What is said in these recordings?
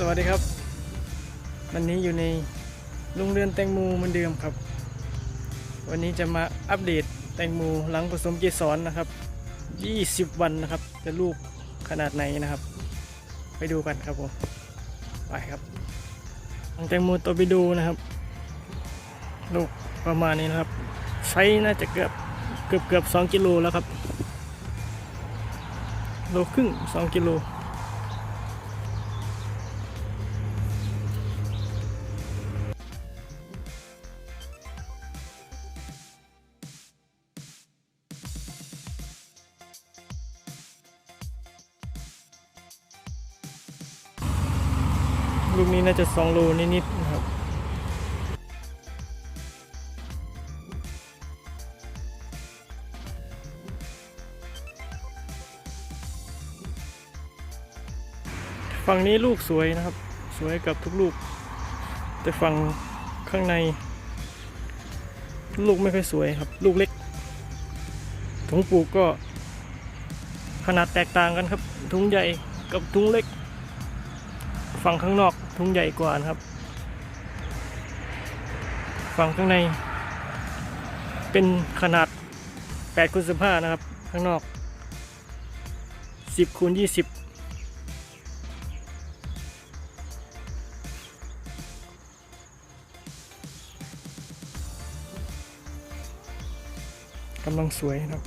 สวัสดีครับ วันนี้อยู่ในโรงเรือนแตงโมเหมือนเดิมครับ วันนี้จะมาอัปเดตแตงโมหลังผสมเกสรนนะครับ 20 วันนะครับ จะลูกขนาดไหนนะครับ ไปดูกันครับผมไปครับแตงโมตัวไปดูนะครับ ลูกประมาณนี้นะครับไซส์น่าจะเกือบเกือบเกือบ2กิโลแล้วครับโลครึ่ง2กิโล ลูกนี้น่าจะสองโลนิดๆนะครับฝั่งนี้ลูกสวยนะครับ สวยกับทุกลูก แต่ฝั่งข้างใน ลูกไม่ค่อยสวยครับ ลูกเล็กถุงปลูกก็ ขนาดแตกต่างกันครับ ถุงใหญ่กับถุงเล็ก ฝั่งข้างนอก ทุ่งใหญ่กว่านะครับ ฝั่งข้างใน เป็นขนาด8คูณ15นะครับ ข้างนอก 10คูณ20กำลังสวยนะครับ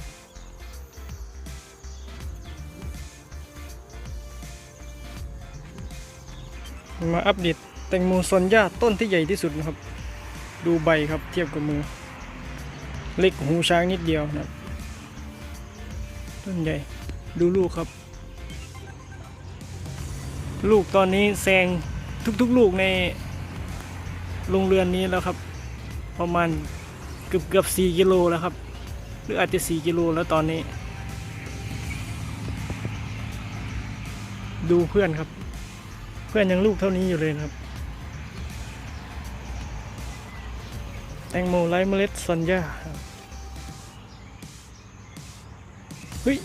มาอัปเดตแตงโมซอนยาต้นที่ใหญ่ที่สุดนะครับ ดูใบครับเทียบกับมือ เล็กหูช้างนิดเดียวนะครับ ต้นใหญ่ดูลูกครับ ลูกตอนนี้แซงทุกๆลูกในโรงเรือนนี้แล้วครับ ประมาณเกือบเกือบสี่กิโลแล้วครับ หรืออาจจะสี่กิโลแล้วตอนนี้ ดูเพื่อนครับ เพื่อนยังลูกเท่านี้อยู่เลยครับ แตงโมไร้เมล็ดซอนยาเฮ้ย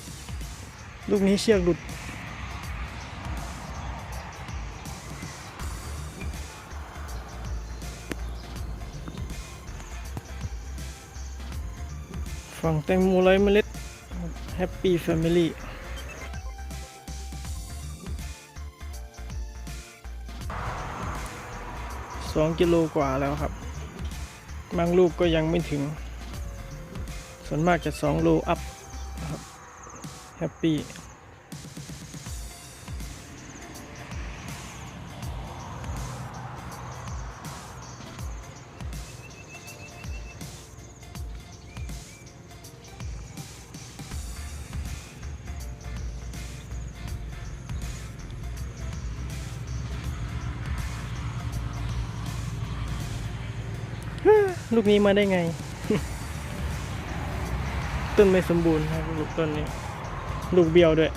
ลูกนี้เชือกหลุด ฝั่งแตงโมไร้เมล็ดแฮปปี้แฟมิลี่ สองกิโลกว่าแล้วครับ บางลูกก็ยังไม่ถึง ส่วนมากจะสองโลอัพนะครับแฮปปี้ ลูกนี้มาได้ไง ต้นไม่สมบูรณ์ครับลูกต้นนี้ ลูกเบี้ยวด้วย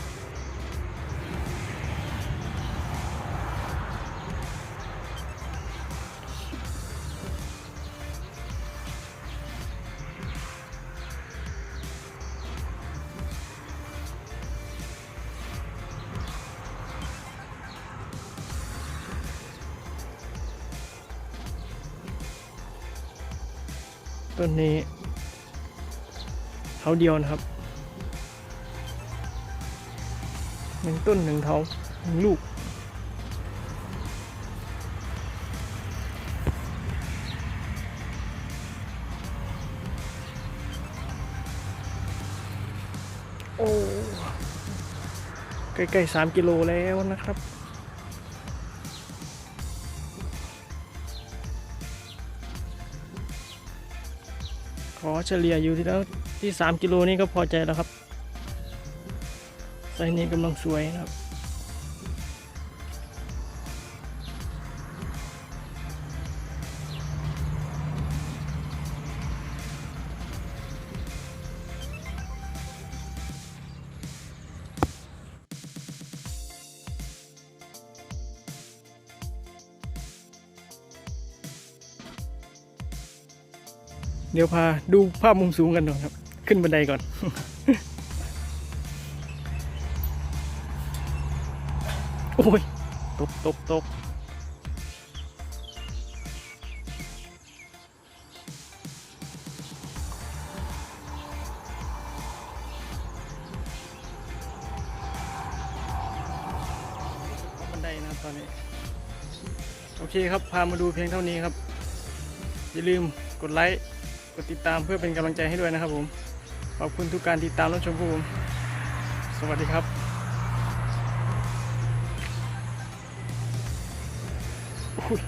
ต้นนี้เท้าเดียวนะครับหนึ่งต้นหนึ่งเท้าหนึ่งลูกโอ้ใกล้ๆสามกิโลแล้วนะครับ ขอเฉลี่ยอยู่ที่แล้วที่ 3 กิโลนี่ก็พอใจแล้วครับไซนี้กำลังสวยนะครับ เดี๋ยวพาดูภาพมุมสูงกันก่อนครับ ขึ้นบันไดก่อนโอ้ย ตกตกตกบันไดนะครับตอนนี้ โอเคครับ พามาดูเพียงเท่านี้ครับ อย่าลืมกดไลค์ก ดติดตามเพื่อเป็นกำลังใจให้ด้วยนะครับผม ขอบคุณทุกการติดตามรับชมครับผม สวัสดีครับอุ๊ย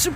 ชุบ